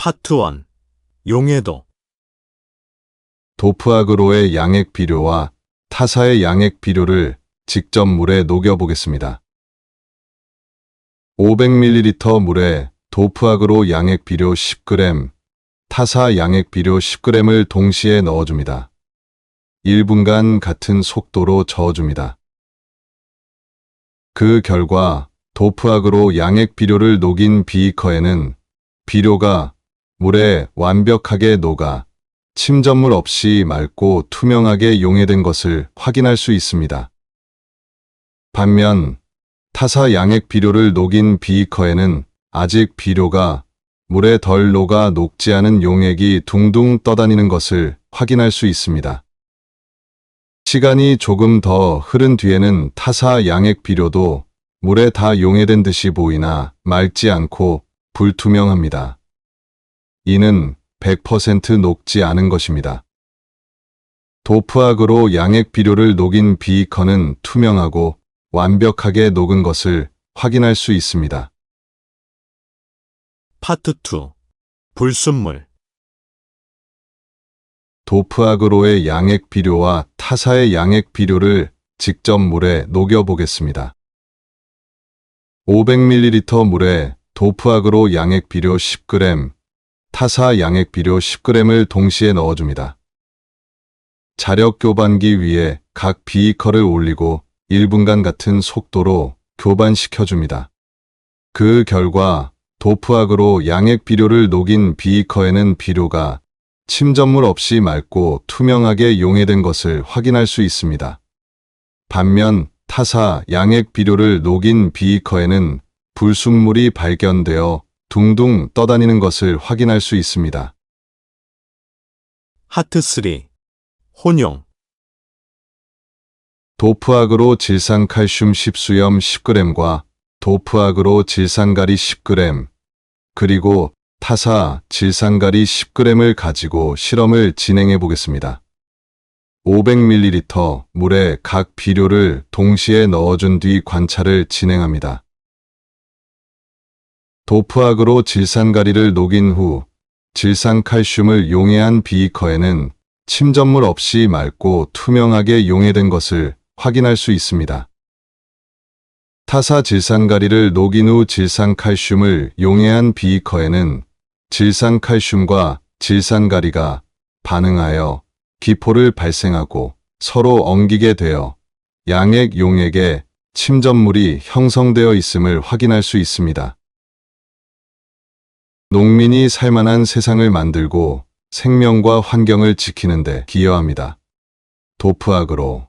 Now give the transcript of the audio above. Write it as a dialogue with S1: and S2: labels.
S1: 파트 1 용해도
S2: 도프아그로의 양액 비료와 타사의 양액 비료를 직접 물에 녹여보겠습니다. 500ml 물에 도프아그로 양액 비료 10g, 타사 양액 비료 10g을 동시에 넣어줍니다. 1분간 같은 속도로 저어줍니다. 그 결과 도프아그로 양액 비료를 녹인 비이커에는 비료가 물에 완벽하게 녹아 침전물 없이 맑고 투명하게 용해된 것을 확인할 수 있습니다. 반면 타사 양액 비료를 녹인 비이커에는 아직 비료가 물에 덜 녹아 녹지 않은 용액이 둥둥 떠다니는 것을 확인할 수 있습니다. 시간이 조금 더 흐른 뒤에는 타사 양액 비료도 물에 다 용해된 듯이 보이나 맑지 않고 불투명합니다. 이는 100% 녹지 않은 것입니다. 도프악으로 양액 비료를 녹인 비이커는 투명하고 완벽하게 녹은 것을 확인할 수 있습니다.
S1: 파트 2 불순물
S2: 도프악으로의 양액 비료와 타사의 양액 비료를 직접 물에 녹여 보겠습니다. 500ml 물에 도프악으로 양액 비료 10g, 타사 양액 비료 10g을 동시에 넣어줍니다. 자력 교반기 위에 각 비이커를 올리고 1분간 같은 속도로 교반시켜줍니다. 그 결과 도프악으로 양액 비료를 녹인 비이커에는 비료가 침전물 없이 맑고 투명하게 용해된 것을 확인할 수 있습니다. 반면 타사 양액 비료를 녹인 비이커에는 불순물이 발견되어 둥둥 떠다니는 것을 확인할 수 있습니다.
S1: 하트 3 혼용
S2: 도프악으로 질산 칼슘 10수염 10g과 도프악으로 질산가리 10g, 그리고 타사 질산가리 10g을 가지고 실험을 진행해 보겠습니다. 500ml 물에 각 비료를 동시에 넣어준 뒤 관찰을 진행합니다. 도프악으로 질산가리를 녹인 후 질산칼슘을 용해한 비이커에는 침전물 없이 맑고 투명하게 용해된 것을 확인할 수 있습니다. 타사 질산가리를 녹인 후 질산칼슘을 용해한 비이커에는 질산칼슘과 질산가리가 반응하여 기포를 발생하고 서로 엉기게 되어 양액 용액에 침전물이 형성되어 있음을 확인할 수 있습니다. 농민이 살만한 세상을 만들고 생명과 환경을 지키는데 기여합니다. 도프악으로